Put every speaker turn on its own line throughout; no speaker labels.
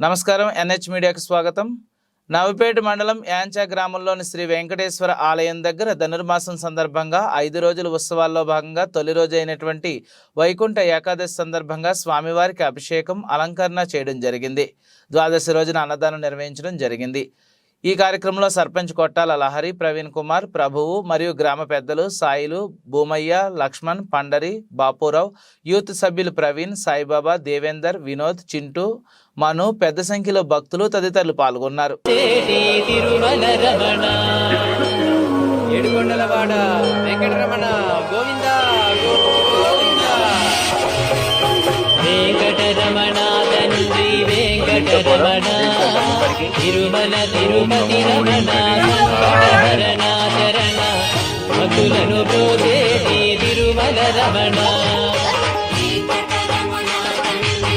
నమస్కారం ఎన్హెచ్ మీడియాకు స్వాగతం. నవపేట మండలం యాంచా గ్రామంలోని శ్రీ వెంకటేశ్వర ఆలయం దగ్గర ధనుర్మాసం సందర్భంగా ఐదు రోజుల ఉత్సవాల్లో భాగంగా తొలి రోజు అయినటువంటి వైకుంఠ ఏకాదశి సందర్భంగా స్వామివారికి అభిషేకం అలంకరణ చేయడం జరిగింది. ద్వాదశి రోజున అన్నదానం నిర్వహించడం జరిగింది. ఈ కార్యక్రమంలో సర్పంచ్ కొట్టాల లహరి ప్రవీణ్ కుమార్ ప్రభువు మరియు గ్రామ పెద్దలు సాయిలు భూమయ్య లక్ష్మణ్ పండరి బాపురావు యూత్ సభ్యులు ప్రవీణ్ సాయిబాబా దేవేందర్ వినోద్ చింటూ మను పెద్ద సంఖ్యలో భక్తులు తదితరులు పాల్గొన్నారు.
ఏడుకొండలవాడ వెంకటరమణ గోవింద వెంకటరమణ తండ్రి వెంకటరమణ. తిరుమల తిరుపతి రమణ చరణ భక్తులను బ్రోచేటి తిరుమల రమణ.
వెంకటరమణ తండ్రి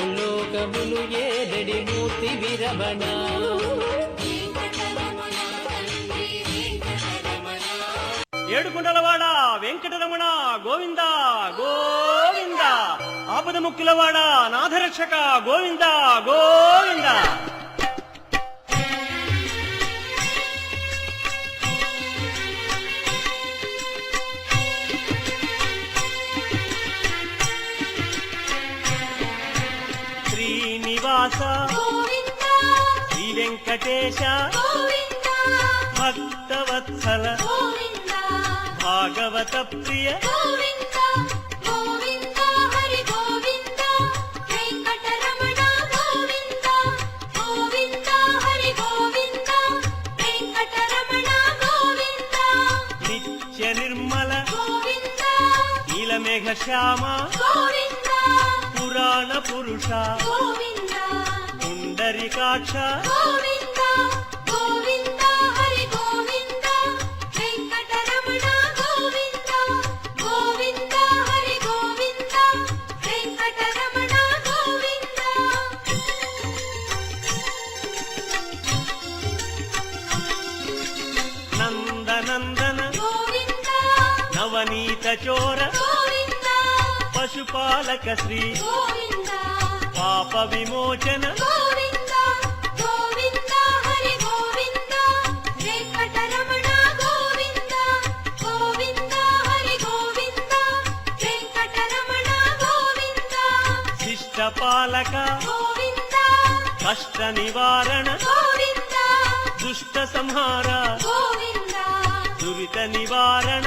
ముల్లోకములు ఏదడి మూర్తి విరమణ?
వెంకటరమణ వెంకటరమణ
వెంకటరమణ గోవింద గోవింద. ఆపద ముక్కులవాడ నాథరక్షక గోవింద గోవింద. శ్రీనివాస శ్రీ వెంకటేశ భక్తవత్సల భాగవత ప్రియ నిర్మల నీలమేఘ శ్యామ పురాణ పురుష
గోవింద
పుండరికాక్ష
గోవింద గోవింద హరి గోవింద వెంకటరమణ గోవింద గోవింద హరి గోవింద వెంకటరమణ గోవింద.
నందనందన
గోవింద
నవనీత చోర పశుపాలక శ్రీ పాప విమోచన శిష్ట పాలక
గోవింద
కష్ట నివారణ
గోవింద
దుష్ట సంహార
గోవింద
దురిత నివారణ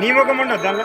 నీ ముఖం ఉండదు దానిలో